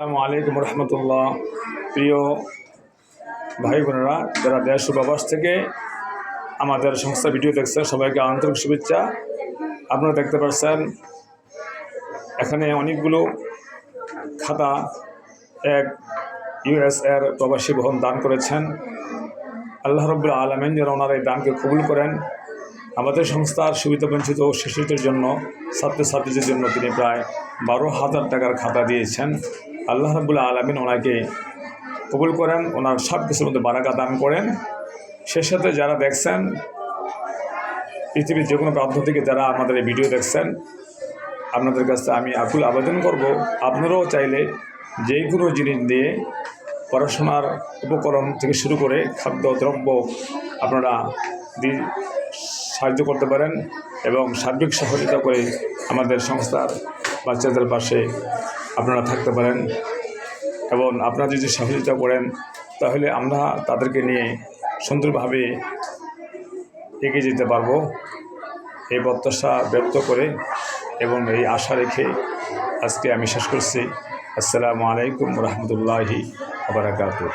আসসালামু আলাইকুম রহমতুল্লাহ। প্রিয় ভাই বোনেরা যারা দেশ প্রবাস থেকে আমাদের সংস্থা ভিডিও দেখছেন, সবাইকে আন্তরিক শুভেচ্ছা। আপনারা দেখতে পাচ্ছেন, এখানে অনেকগুলো খাতা এক ইউএস এর প্রবাসী ভবন দান করেছেন। আল্লাহ রব্বুল আলমেন যেন ওনারা এই দানকে কবুল করেন। আমাদের সংস্থার সুবিধা সুবিধাবঞ্চিত শিশুদের জন্য, ছাত্রছাত্রীদের জন্য তিনি প্রায় বারো হাজার টাকার খাতা দিয়েছেন। আল্লাহ রবুল্লা আলমিন ওনাকে কবুল করেন, ওনার সব কিছুর মধ্যে বারাকা দান করেন। সে সাথে যারা দেখছেন, পৃথিবীর যে কোনো প্রান্ত থেকে যারা আমাদের এই ভিডিও দেখছেন, আপনাদের কাছে আমি আকুল আবেদন করব, আপনারাও চাইলে যে কোনো জিনিস দিয়ে পড়াশোনার উপকরণ থেকে শুরু করে খাদ্য, দ্রব্য আপনারা সাহায্য করতে পারেন এবং সার্বিক সহযোগিতা করে আমাদের সংস্থার বাচ্চাদের পাশে আপনারা থাকতে পারেন। এবং আপনারা যদি সহযোগিতা করেন, তাহলে আমরা তাদেরকে নিয়ে সুন্দরভাবে এগিয়ে যেতে পারব। এই প্রত্যাশা ব্যক্ত করে এবং এই আশা রেখে আজকে আমি শেষ করছি। আসসালামু আলাইকুম রহমতুল্লাহি আবরাকাতুহ